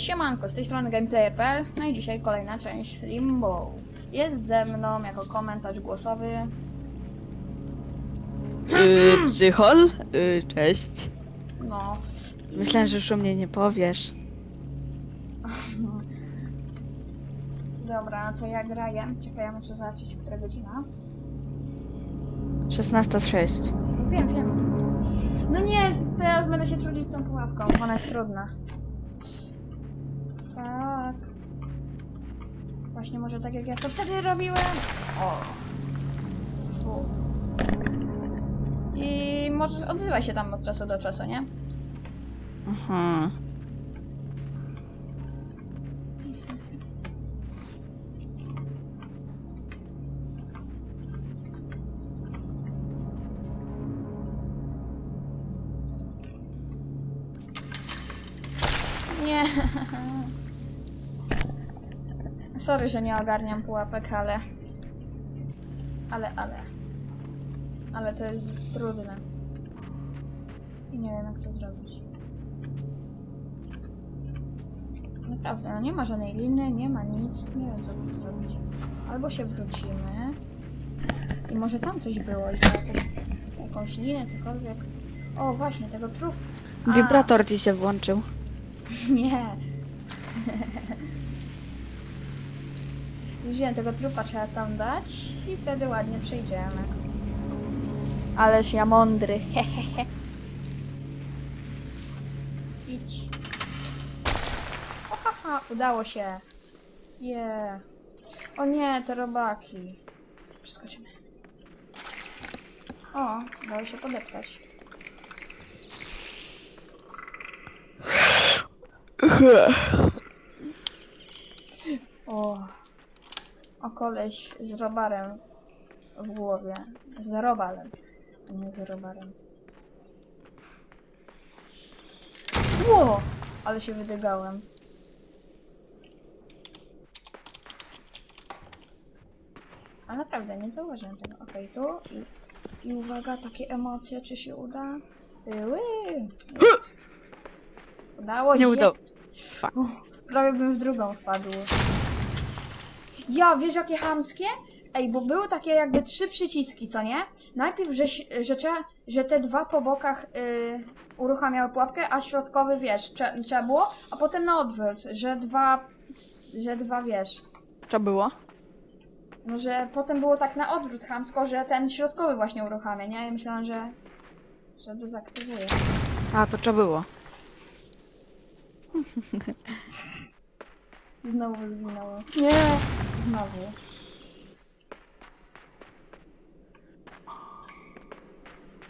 Siemanko, z tej strony gameplayer.pl No i dzisiaj kolejna część Limbo Jest ze mną jako komentarz głosowy Yy, psychol? Yy, cześć. No, Myślałem, że już o mnie nie powiesz. dobra, to ja graję Czekaj, ja muszę zobaczyć, która godzina 16.06. Wiem, wiem No nie, to ja już będę się trudzić z tą pułapką Ona jest trudna Właśnie może tak jak ja to wtedy robiłem O Fu I może odzywaj się tam od czasu do czasu, nie? Aha. Sorry, że nie ogarniam pułapek, ale. Ale, ale. Ale to jest trudne. I nie wiem, jak to zrobić. Naprawdę, no nie ma żadnej liny, nie ma nic. Nie wiem, co tu zrobić. Albo się wrócimy. I może tam coś było i coś. Jakąś linę, cokolwiek. O, właśnie, tego trup. A. Wibrator ci się włączył. Nie. Wziąłem tego trupa, trzeba tam dać i wtedy ładnie przejdziemy. Ależ ja mądry. Hehehe. Idź. O, haha, udało się. Je. O nie, te robaki. Przeskoczymy. O, udało się podeptać. O, o koleś z robarem w głowie. Z robalem, a nie z robarem. Ło! Ale się wydygałem. Ale naprawdę, nie zauważyłem tego. Okej, tu i, i uwaga, takie emocje, czy się uda? Tyły! Udało Nie się. udało. Prawie bym w drugą wpadł. Ja, wiesz jakie chamskie? Ej, bo były takie jakby trzy przyciski, co nie? Najpierw, że, że, trzeba, że te dwa po bokach y, uruchamiały pułapkę, a środkowy, wiesz, trze- trzeba było, a potem na odwrót, że dwa, że dwa, wiesz, Co było? no, że potem było tak na odwrót chamsko, że ten środkowy właśnie uruchamia, nie? Ja myślałam, że, że dezaktywuje. A, to co było? Znowu zginęło. Nie! Znowu.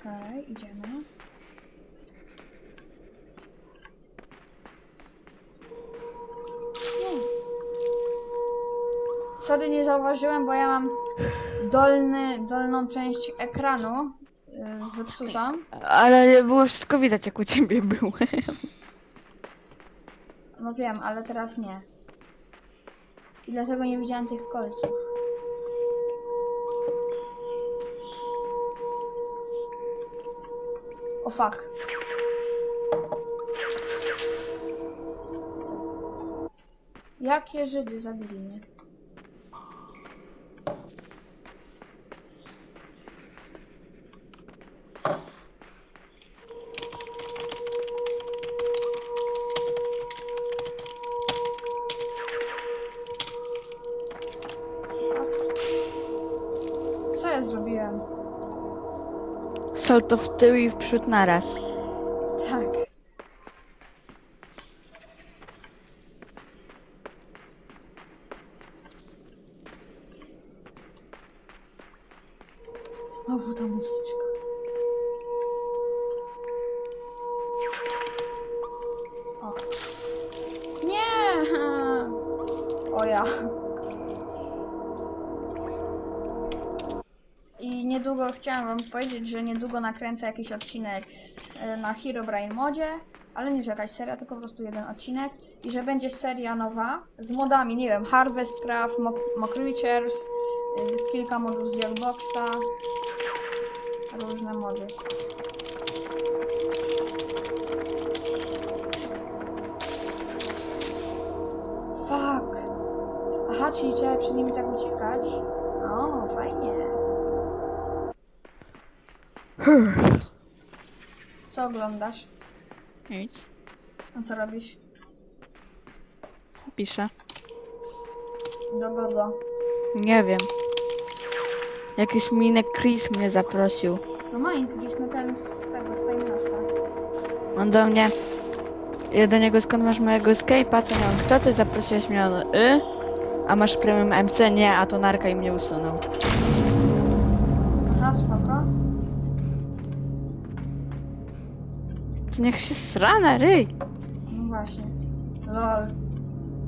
Okej, idziemy. Nie. Sorry, nie zauważyłem, bo ja mam dolny, dolną część ekranu yy, zepsutą. Ale było wszystko widać, jak u ciebie było. No wiem, ale teraz nie. I dlatego nie widziałem tych kolców. O fuck. Jakie Żydy zabili mnie? Salto w tył i w przód naraz. Tak. Znowu ta muzyczka. Niedługo chciałam wam powiedzieć, że niedługo nakręcę jakiś odcinek z, e, na Herobrine modzie, ale nie że jakaś seria, tylko po prostu jeden odcinek. I że będzie seria nowa z modami, nie wiem, Harvest Craft, Mock, Mock y, kilka modów z Jackboxa, różne mody. A, czyli trzeba przed nimi tak uciekać. O, fajnie. Co oglądasz? Nic. A co robisz? Piszę. Do kogo? Nie wiem. Jakiś minek Chris mnie zaprosił. No Minecraft, no ten z tego, z Timelapsa. On do mnie. Ja do niego skąd masz mojego escape'a? Co miałem? Kto ty zaprosiłeś mnie? On, y? A masz premium MC? Nie, a to narka i mnie usunął. Aha, spoko. To niech się srana, ryj. No właśnie. Lol.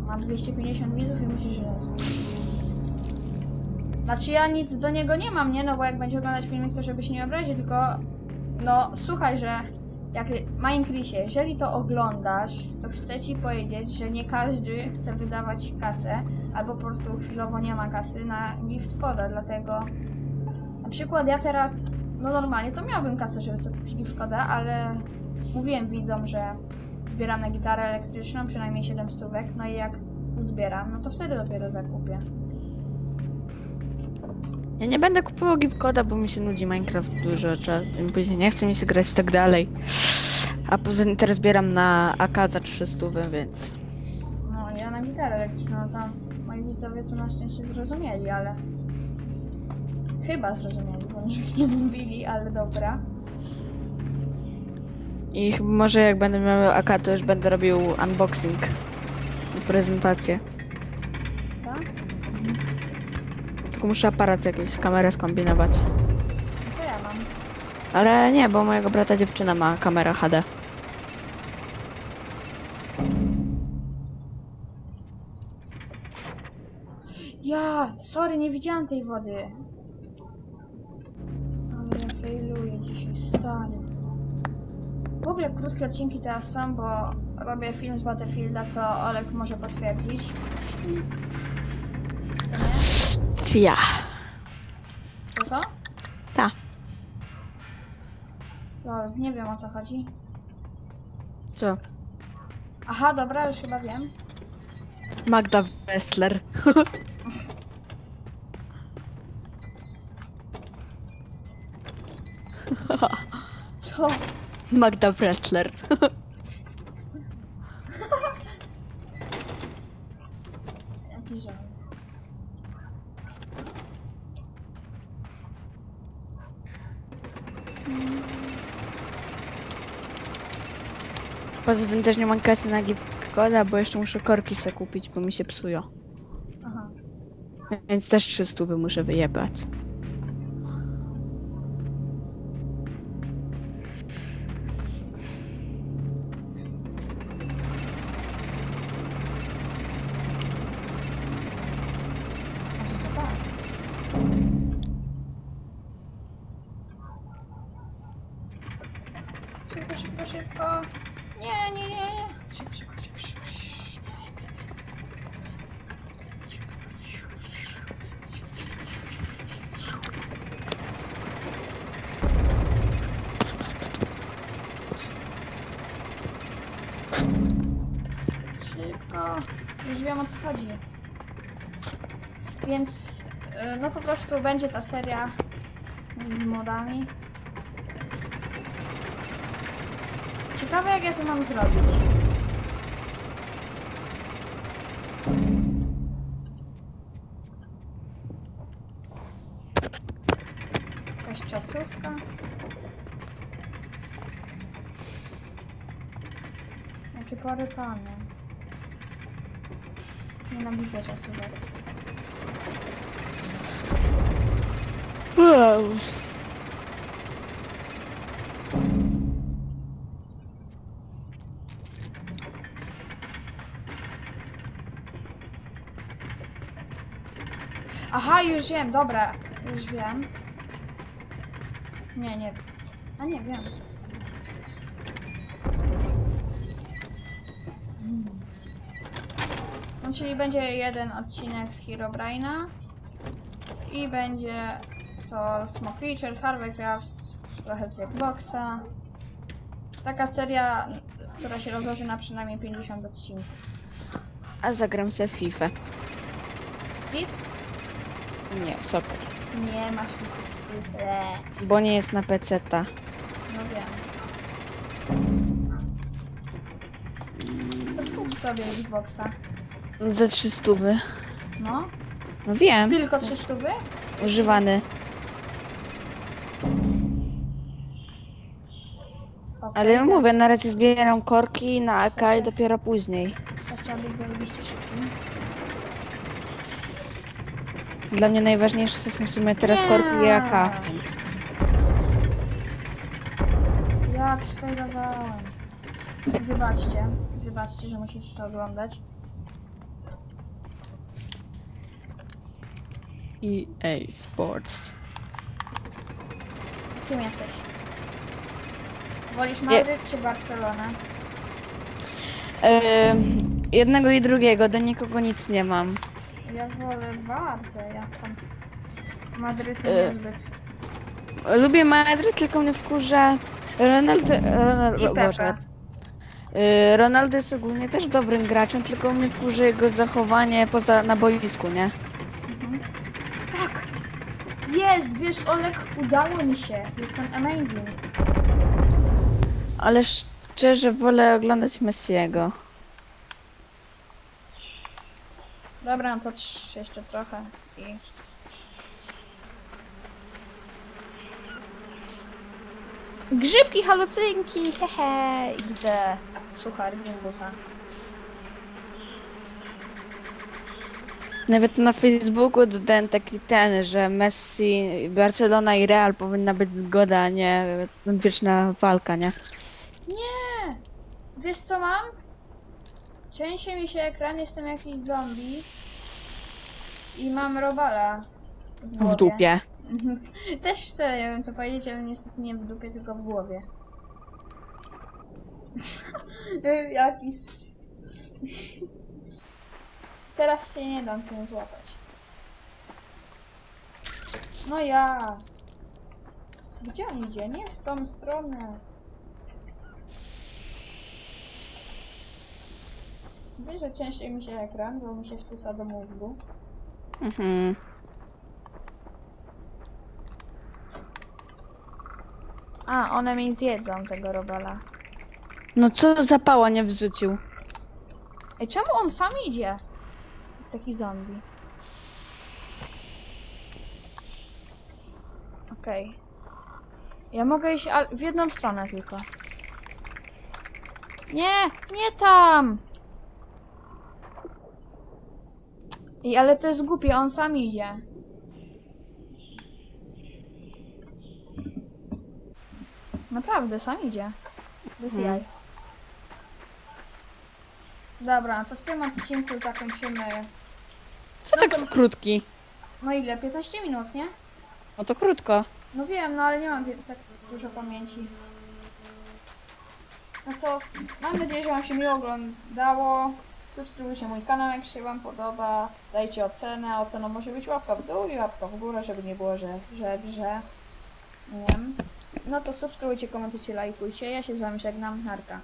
Mam 250 widzów i myślisz, że jest. Znaczy ja nic do niego nie mam, nie? No bo jak będzie oglądać filmik, to żeby się nie obrazić, tylko... No, słuchaj, że... Jak Minecraftie, jeżeli to oglądasz, to chcę ci powiedzieć, że nie każdy chce wydawać kasę, albo po prostu chwilowo nie ma kasy na gift dlatego... Na przykład ja teraz, no normalnie to miałbym kasę, żeby sobie kupić gift ale mówiłem widzom, że zbieram na gitarę elektryczną przynajmniej 7 stówek, no i jak uzbieram, no to wtedy dopiero zakupię. Ja nie będę kupował gift coda, bo mi się nudzi Minecraft dużo czasu. Później nie chce mi się grać i tak dalej. A poza tym teraz zbieram na AK za 300, więc... No ja na gitarę elektryczną, no tam moi widzowie to na szczęście zrozumieli, ale... Chyba zrozumieli, bo nic nie mówili, ale dobra. I może jak będę miał AK, to już będę robił unboxing. i Prezentację. Tak? Tylko muszę aparat jakiś, kamerę skombinować. No to ja mam. Ale nie, bo mojego brata dziewczyna ma kamerę HD. Ja, sorry, nie widziałam tej wody. Ale ja failuję dzisiaj, stary. W ogóle krótkie odcinki teraz są, bo robię film z Battlefielda, co Olek może potwierdzić. Co nie? Ja. To co? Ta. Lol, nie wiem o co chodzi. Co? Aha, dobra, już chyba wiem. Magda Wrestler. Co? Magda Wrestler. Jaki żal. Poza tym też nie mam kasy na gift coda, bo jeszcze muszę korki sobie kupić, bo mi się psują. Aha. Więc też 300 by muszę wyjebać. Już wiem o co chodzi. Więc y, no po prostu będzie ta seria z modami. Ciekawe jak ja to mam zrobić. Jakaś czasówka. Jakie porypane. Nienawidzę czasówek. Aha, już wiem, dobra, już wiem. Nie, nie. A nie wiem. Czyli będzie jeden odcinek z Herobrina i będzie to Smoke Creatures, Harveycraft, trochę z Jackboxa. Taka seria, która się rozłoży na przynajmniej 50 odcinków. A zagram se FIFA. Split? Nie, socket. Nie masz Fifty Split. Eee, Bo nie jest na PC-ta. no wiem. To kup sobie Xboxa. Za 300. No. No wiem. Tylko trzy sztuby? Używany. Okej, Ale ja mówię, na razie zbieram korki na AK i dopiero później. Trzeba być szybkim. Dla mnie najważniejsze są w sumie teraz korki i AK, więc... Jak sfejlowałem. Wybaczcie. Wybaczcie, że musicie to oglądać. EA Sports. Kim jesteś? Wolisz Madryt czy Barcelonę? Jednego i drugiego, do nikogo nic nie mam. Ja wolę bardzo, jak tam. Madryt E. niezbyt. Lubię Madryt, tylko mnie wkurza Ronaldo... Ronaldo I Pepe. Y, Ronaldo jest ogólnie też dobrym graczem, tylko mnie wkurza jego zachowanie poza na boisku, nie? Jest! Wiesz, Olek, udało mi się. Jestem amazing. Ale szczerze wolę oglądać Messiego. Dobra, no to trz, jeszcze trochę i... Grzybki, halucynki, hehe, XD. Suchar, gimbusa. Nawet na Facebooku dodałem taki ten, że Messi, Barcelona i Real powinna być zgoda, a nie wieczna walka, nie? Nie! Wiesz co mam? Częściej mi się ekran, jestem jakiś zombie. I mam robala. W, W głowie. dupie. Też chcę, nie wiem co powiedzieć, ale niestety nie w dupie, tylko w głowie. Jakiś... Teraz się nie dam tym złapać. No ja. Gdzie on idzie? Nie w tą stronę. Wiesz, że ciężej mi się ekran, bo mi się wsysa do mózgu. Mhm. A, one mi zjedzą tego robala. No co za pała nie wrzucił? Ej, czemu on sam idzie? Taki zombie. Okej. Ja mogę iść w jedną stronę tylko. Nie, nie tam! Ej, ale to jest głupie, on sam idzie. Naprawdę, sam idzie. Bez jaj. Dobra, to w tym odcinku zakończymy. Co No tak to- krótki? No ile? 15 minut, nie? No to krótko. No wiem, no ale nie mam tak dużo pamięci. No to mam nadzieję, że Wam się miło oglądało. Subskrybujcie mój kanał, jak się Wam podoba. Dajcie ocenę, a oceną może być łapka w dół i łapka w górę, żeby nie było, że, że, że. Nie wiem. No to subskrybujcie, komentujcie, lajkujcie. Ja się z Wami żegnam. Narka.